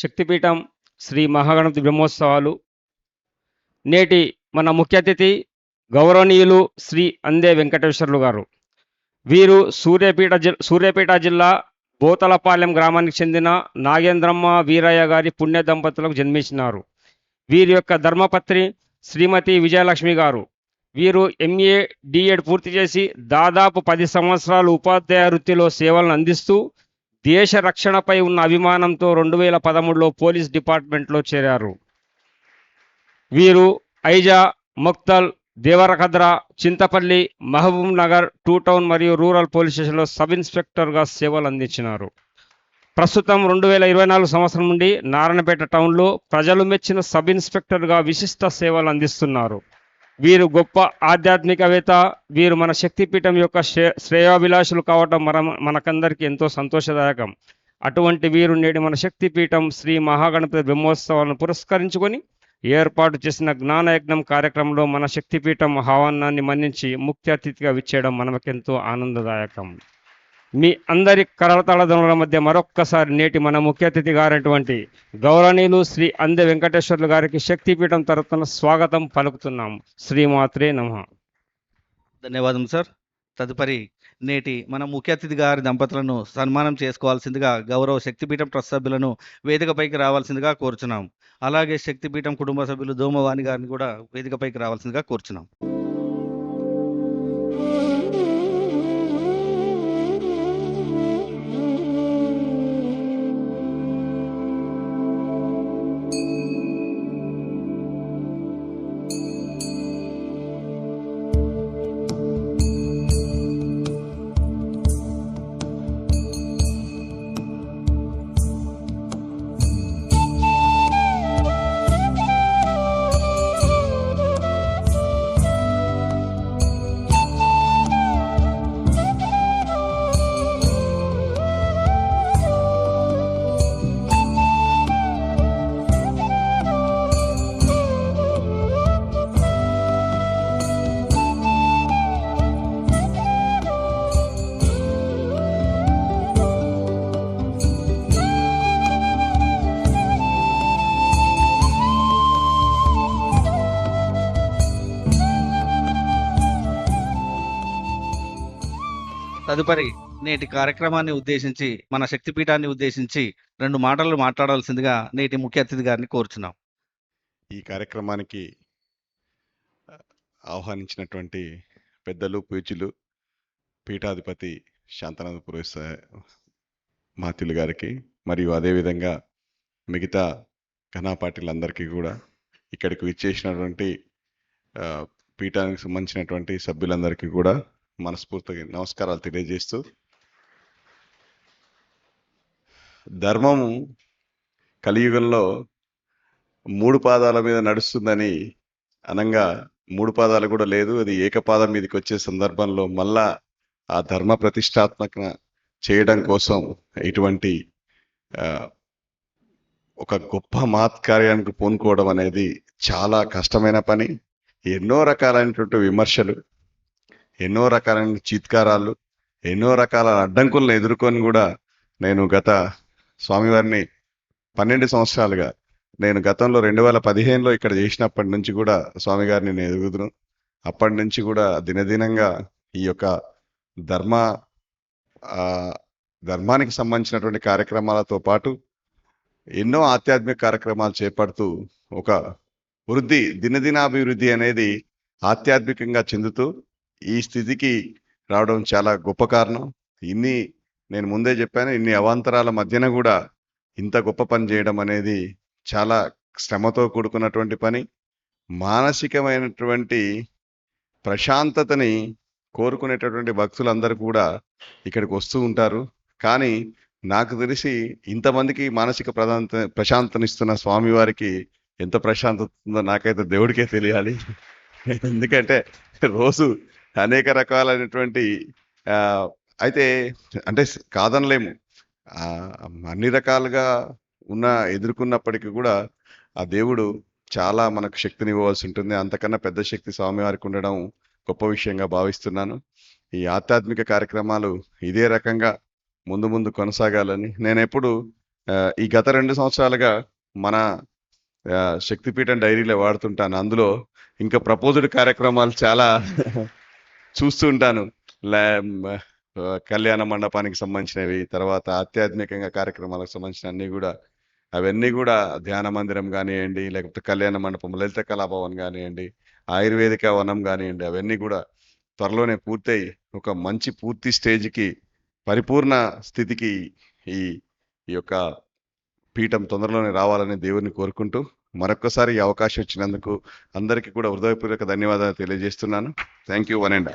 శక్తిపీఠం శ్రీ మహాగణపతి బ్రహ్మోత్సవాలు. నేటి మన ముఖ్య అతిథి గౌరవనీయులు శ్రీ అందే వెంకటేశ్వర్లు గారు. వీరు సూర్యాపేట జి సూర్యాపేట జిల్లా బోతలపాలెం గ్రామానికి చెందిన నాగేంద్రమ్మ వీరయ్య గారి పుణ్య దంపతులకు జన్మించినారు. వీరి యొక్క ధర్మపత్ని శ్రీమతి విజయలక్ష్మి గారు. వీరు ఎంఏ డిఎడ్ పూర్తి చేసి దాదాపు పది సంవత్సరాలు ఉపాధ్యాయ వృత్తిలో సేవలను అందిస్తూ దేశ రక్షణపై ఉన్న అభిమానంతో రెండు వేల పదమూడులో పోలీస్ డిపార్ట్మెంట్లో చేరారు. వీరు Aiza Maktal Devarakadra Chintapalli Mahabubnagar two town మరియు రూరల్ పోలీస్ స్టేషన్లో సబ్ ఇన్స్పెక్టర్గా సేవలు అందించినారు. ప్రస్తుతం రెండు వేల ఇరవై నాలుగు సంవత్సరం నుండి నారాయణపేట టౌన్లో ప్రజలు మెచ్చిన సబ్ ఇన్స్పెక్టర్గా విశిష్ట సేవలు అందిస్తున్నారు. వీరు గొప్ప ఆధ్యాత్మికవేత్త వీరు మన శక్తిపీఠం యొక్క శ్రే శ్రేయాభిలాషులు కావటం మన మనకందరికీ ఎంతో సంతోషదాయకం. అటువంటి వీరు నేడు మన శక్తిపీఠం శ్రీ మహాగణపతి బ్రహ్మోత్సవాలను పురస్కరించుకొని ఏర్పాటు చేసిన జ్ఞానయజ్ఞం కార్యక్రమంలో మన శక్తిపీఠం ఆహ్వానాన్ని మన్నించి ముఖ్య అతిథిగా విచ్చేయడం మనకెంతో ఆనందదాయకం. మీ అందరి కరతళదనుల మధ్య మరొక్కసారి నేటి మన ముఖ్య అతిథి గారైనటువంటి గౌరవనీయులు శ్రీ అంద వెంకటేశ్వర్లు గారికి శక్తిపీఠం తరఫున స్వాగతం పలుకుతున్నాం. శ్రీమాత్రే నమ. ధన్యవాదం సార్. తదుపరి నేటి మన ముఖ్య అతిథి గారి దంపతులను సన్మానం చేసుకోవాల్సిందిగా గౌరవ శక్తిపీఠం ట్రస్ట్ సభ్యులను వేదికపైకి రావాల్సిందిగా కోరుచున్నాం. అలాగే శక్తిపీఠం కుటుంబ సభ్యులు దోమవాణి గారిని కూడా వేదికపైకి రావాల్సిందిగా కోరుచున్నాం. తదుపరి నేటి కార్యక్రమాన్ని ఉద్దేశించి మన శక్తిపీఠాన్ని ఉద్దేశించి రెండు మాటలు మాట్లాడాల్సిందిగా నేటి ముఖ్య అతిథి గారిని కోరుచున్నాం. ఈ కార్యక్రమానికి ఆహ్వానించినటువంటి పెద్దలు పూజలు పీఠాధిపతి శాంతనాథ పురోహిత మాత్యులు గారికి మరియు అదేవిధంగా మిగతా ఘనాపాటిలందరికీ కూడా ఇక్కడికి విచ్చేసినటువంటి పీఠానికి సంబంధించినటువంటి సభ్యులందరికీ కూడా మనస్ఫూర్తిగా నమస్కారాలు తెలియజేస్తూ ధర్మము కలియుగంలో మూడు పాదాల మీద నడుస్తుందని అనంగా మూడు పాదాలు కూడా లేదు అది ఏకపాదం మీదకి వచ్చే సందర్భంలో మళ్ళా ఆ ధర్మ ప్రతిష్టాత్మక చేయడం కోసం ఇటువంటి ఒక గొప్ప మాత్కార్యానికి పూనుకోవడం అనేది చాలా కష్టమైన పని. ఎన్నో రకాలైనటువంటి విమర్శలు ఎన్నో రకాలైన చీత్కారాలు ఎన్నో రకాల అడ్డంకులను ఎదుర్కొని కూడా నేను గత స్వామివారిని పన్నెండు సంవత్సరాలుగా నేను గతంలో రెండు వేల పదిహేనులో ఇక్కడ చేసినప్పటి నుంచి కూడా స్వామి గారిని నేను ఎదుగుతును అప్పటి నుంచి కూడా దినదినంగా ఈ యొక్క ధర్మ ధర్మానికి సంబంధించినటువంటి కార్యక్రమాలతో పాటు ఎన్నో ఆధ్యాత్మిక కార్యక్రమాలు చేపడుతూ ఒక వృద్ధి దినదినాభివృద్ధి అనేది ఆధ్యాత్మికంగా చెందుతూ ఈ స్థితికి రావడం చాలా గొప్ప కారణం. ఇన్ని నేను ముందే చెప్పాను ఇన్ని అవాంతరాల మధ్యన కూడా ఇంత గొప్ప పని చేయడం అనేది చాలా శ్రమతో కూడుకున్నటువంటి పని. మానసికమైనటువంటి ప్రశాంతతని కోరుకునేటటువంటి భక్తులందరూ కూడా ఇక్కడికి వస్తూ ఉంటారు. కానీ నాకు తెలిసి ఇంతమందికి మానసిక ప్రశాంత ప్రశాంతనిస్తున్న స్వామివారికి ఎంత ప్రశాంతత ఉందో నాకైతే దేవుడికే తెలియాలి. ఎందుకంటే రోజు అనేక రకాలైనటువంటి అయితే అంటే కాదనలేము. అన్ని రకాలుగా ఉన్న ఎదుర్కొన్నప్పటికీ కూడా ఆ దేవుడు చాలా మనకు శక్తిని ఇవ్వవలసి ఉంటుంది. అంతకన్నా పెద్ద శక్తి స్వామివారికి ఉండడం గొప్ప విషయంగా భావిస్తున్నాను. ఈ ఆధ్యాత్మిక కార్యక్రమాలు ఇదే రకంగా ముందు ముందు కొనసాగాలని. నేను ఎప్పుడు ఈ గత రెండు సంవత్సరాలుగా మన శక్తిపీఠం డైరీలో వాడుతుంటాను. అందులో ఇంకా ప్రపోజ్డ్ కార్యక్రమాలు చాలా చూస్తూ ఉంటాను. కళ్యాణ మండపానికి సంబంధించినవి తర్వాత ఆధ్యాత్మికంగా కార్యక్రమాలకు సంబంధించిన అన్నీ కూడా అవన్నీ కూడా ధ్యాన మందిరం కానివ్వండి లేకపోతే కళ్యాణ మండపం లలిత కళాభవన్ కానివ్వండి ఆయుర్వేదిక వనం కానివ్వండి అవన్నీ కూడా త్వరలోనే పూర్తయి ఒక మంచి పూర్తి స్టేజ్కి పరిపూర్ణ స్థితికి ఈ ఈ యొక్క పీఠం తొందరలోనే రావాలని దేవుని కోరుకుంటూ మరొకసారి ఈ అవకాశం ఇచ్చినందుకు అందరికీ కూడా హృదయపూర్వక ధన్యవాదాలు తెలియజేస్తున్నాను. Thank you one and